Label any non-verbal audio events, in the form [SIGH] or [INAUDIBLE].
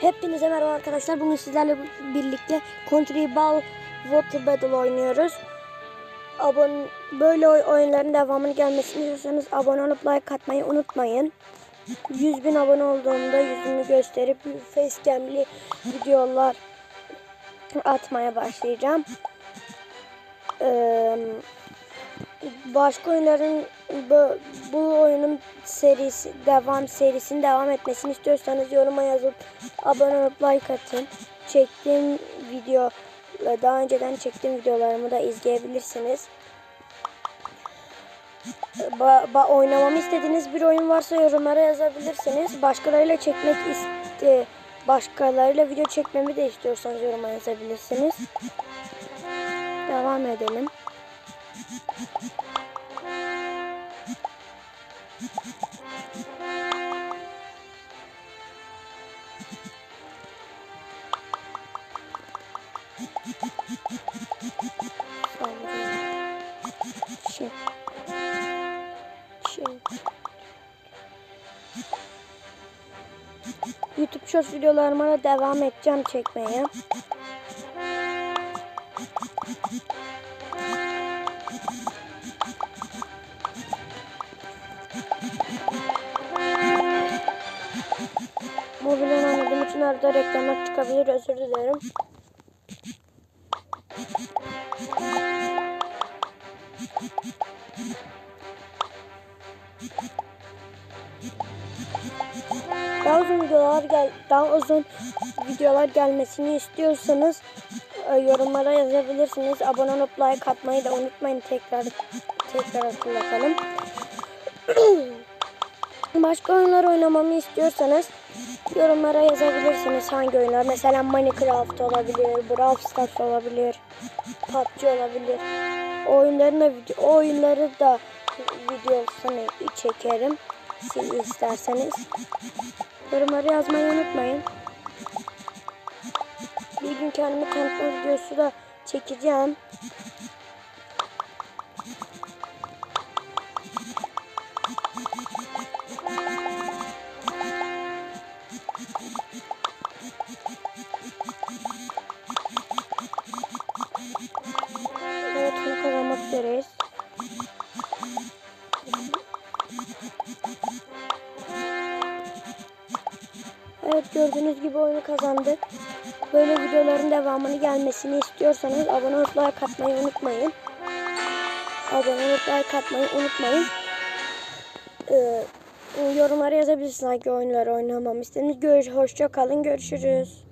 Hepinize merhaba arkadaşlar. Bugün sizlerle birlikte Country Ball Water Battle oynuyoruz. Abone, böyle oy- oyunların devamını gelmesini istiyorsanız abone olup like atmayı unutmayın. 100 bin abone olduğumda yüzümü gösterip facecam'li videolar atmaya başlayacağım. Ee, başka oyunların bu, bu oyunun serisi devam serisinin devam etmesini istiyorsanız yoruma yazıp abone olup like atın. Çektiğim video daha önceden çektiğim videolarımı da izleyebilirsiniz. Ba, ba- oynamamı istediğiniz bir oyun varsa yorumlara yazabilirsiniz. Başkalarıyla çekmek iste başkalarıyla video çekmemi de istiyorsanız yoruma yazabilirsiniz. Devam edelim. Şey. Şey. YouTube Shorts videolarıma devam edeceğim çekmeye. Mobilden oynadığım için arada reklamlar çıkabilir. Özür dilerim. Daha uzun videolar gel daha uzun videolar gelmesini istiyorsanız e, yorumlara yazabilirsiniz. Abone olup like atmayı da unutmayın tekrar tekrar hatırlatalım. [CLEARS THROAT] Başka oyunlar oynamamı istiyorsanız yorumlara yazabilirsiniz hangi oyunlar. Mesela Minecraft olabilir, Brawl Stars olabilir, PUBG olabilir. Oyunların da o oyunları da videosunu çekerim. Siz isterseniz. Yorumları yazmayı unutmayın. Bir gün kendimi tanıtma videosu da çekeceğim. Evet gördüğünüz gibi oyunu kazandık. Böyle videoların devamını gelmesini istiyorsanız abone olup like atmayı unutmayın. Abone olup like atmayı unutmayın. Ee, yorumlara yazabilirsiniz hangi oyunları oynamamı istediğiniz. Görüş, hoşça kalın. Görüşürüz.